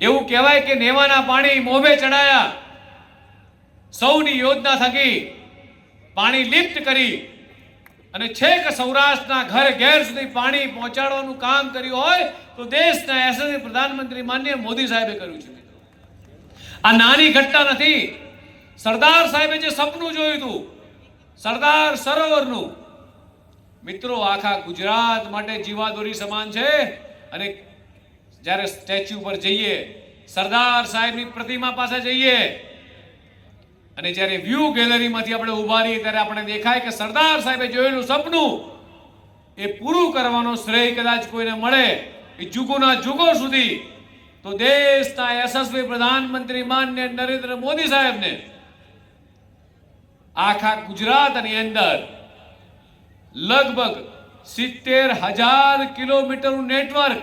એવું કહેવાય કે નેવાના પાણી મોભે ચડાયા. સૌની યોજના થકી પાણી લિફ્ટ કરી અને છેક સૌરાષ્ટ્રના ઘર ઘેર સુધી પાણી પહોંચાડવાનું કામ કર્યું હોય તો દેશના યશસ્વી પ્રધાનમંત્રી માન્ય મોદી સાહેબે કર્યું છે આ નાની ઘટના નથી. સરદાર સાહેબે જે સપનું જોયું હતું, સરદાર સરોવરનું, મિત્રો આખા ગુજરાત માટે જીવાદોરી સમાન છે અને જ્યારે સ્ટેચ્યુ પર જઈએ, સરદાર સાહેબની પ્રતિમા પાસે જઈએ, અને જ્યારે વ્યૂ ગેલેરીમાંથી આપણે ઊભા રહીએ ત્યારે આપણે દેખાય કે સરદાર સાહેબે જોયેલું સપનું એ પૂરું કરવાનો શ્રેય કદાચ કોઈને મળે, એ જુગોના જુગો સુધી તો દેશના યશસ્વી પ્રધાનમંત્રી માન્ય નરેન્દ્ર મોદી સાહેબને આખા ગુજરાતની અંદર લગભગ સિત્તેર હજાર કિલોમીટરનું નેટવર્ક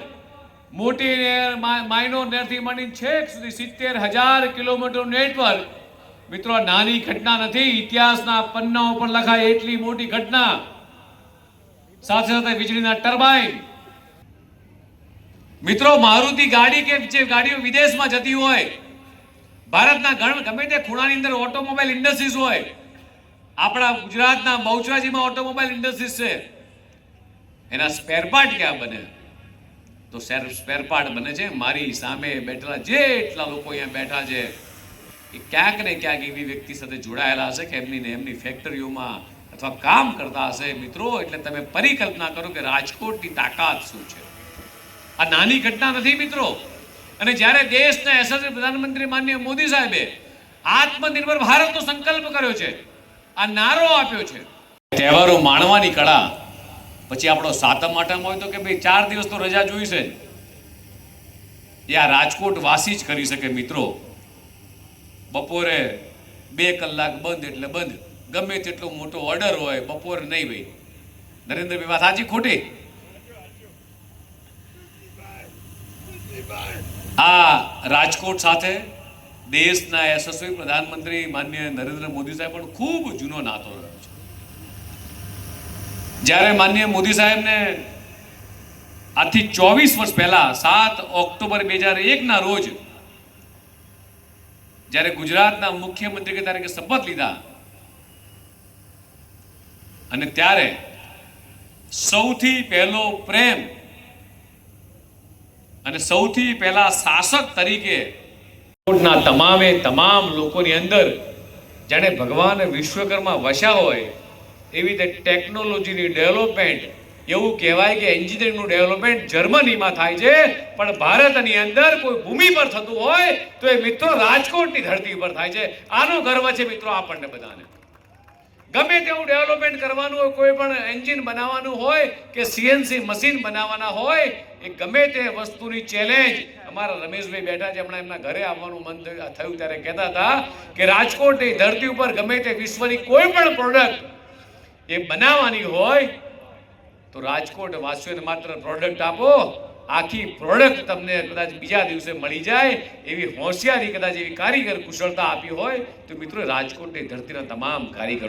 મોટી નેર માઇનો નેરથી માંડીને છેક સુધી સિત્તેર હજાર કિલોમીટર નેટવર્ક. મિત્રો નાની ઘટના નથી. ઇતિહાસના પન્ના ઉપર લખાય એટલી મોટી ઘટના. સાથે સાથે વીજળીના ટર્બાઇન. મિત્રો, મારુતિ ગાડી કે જે ગાડીઓ વિદેશમાં જતી હોય, ભારતના ઘણા ગમે તે ખૂણાની અંદર ઓટોમોબાઈલ ઇન્ડસ્ટ્રીઝ હોય, આપણા ગુજરાતના બહુચરાજીમાં ઓટોમોબાઈલ ઇન્ડસ્ટ્રીઝ છે. એના સ્પેરપાર્ટ ક્યાં બને? તો સ્પેર પાર્ટ બને છે. મારી સામે બેઠેલા જેટલા લોકો અહીંયા બેઠા છે, એ ક્યાંક ને ક્યાંક એવી વ્યક્તિ સાથે જોડાયેલા હશે કે એમની ને એમની ફેક્ટરીઓમાં અથવા કામ કરતા હશે. મિત્રો, એટલે તમે પરિકલ્પના કરો કે રાજકોટની તાકાત શું છે. આ નાની ઘટના નથી મિત્રો. અને જ્યારે દેશના યશસ્વી પ્રધાનમંત્રી માનનીય મોદી સાહેબે આત્મનિર્ભર ભારતનો સંકલ્પ કર્યો છે, આ નારો આપ્યો છે. તહેવારો માણવાની કળા પછી આપણો સાતમ, આઠમ હોય તો કે ભાઈ ચાર દિવસ તો રજા જોઈશે જ. એ આ રાજકોટ વાસી જ કરી શકે મિત્રો. બપોરે બે કલાક બંધ એટલે બંધ. ગમે તેટલો મોટો ઓર્ડર હોય, બપોરે નહીં ભાઈ. નરેન્દ્રભાઈ, વાત સાચી ખોટી? આ રાજકોટ સાથે દેશના યશસ્વી પ્રધાનમંત્રી માન્ય નરેન્દ્ર મોદી સાહેબ પણ ખૂબ જૂનો નાતો રહ્યો. જ્યારે માનનીય મોદી સાહેબને આજથી ચોવીસ વર્ષ પહેલા સાત ઓક્ટોબર બે હજાર એકના રોજ જ્યારે ગુજરાતના મુખ્યમંત્રી તરીકે શપથ લીધા અને ત્યારે સૌથી પહેલો પ્રેમ અને સૌથી પહેલા શાસક તરીકે તમામે તમામ લોકોની અંદર જાણે ભગવાન વિશ્વકર્મા વસ્યા હોય એવી રીતે ટેકનોલોજીની ડેવલપમેન્ટ એવું કહેવાય કે એન્જિનિયરિંગનું ડેવલપમેન્ટ જર્મનીમાં થાય છે, પણ ભારતની અંદર કોઈ ભૂમિ પર થતું હોય, તો એ મિત્રો રાજકોટની ધરતી પર થાય છે. આનો ગર્વ છે મિત્રો આપણને બધાને. ગમે તેવું ડેવલપમેન્ટ કરવાનું હોય, કોઈ પણ એન્જિન બનાવવાનું હોય, કે સીએનસી મશીન બનાવવાના હોય, એ ગમે તે વસ્તુની ચેલેન્જ અમારા રમેશભાઈ બેઠા છે, હમણાં એમના ઘરે આવવાનું મન થયું ત્યારે કહેતા હતા કે રાજકોટની ધરતી ઉપર ગમે તે વિશ્વની કોઈ પણ પ્રોડક્ટ એ બનાવવાની હોય, તો રાજકોટ વાસીઓને માત્ર પ્રોડક્ટ આપો, આખી પ્રોડક્ટ તમને કદાચ બીજા દિવસે મળી જાય, એવી હોશિયારી, કદાચ એવી કારીગર કુશળતા આપી હોય, તો મિત્રો રાજકોટની ધરતીના તમામ કારીગરો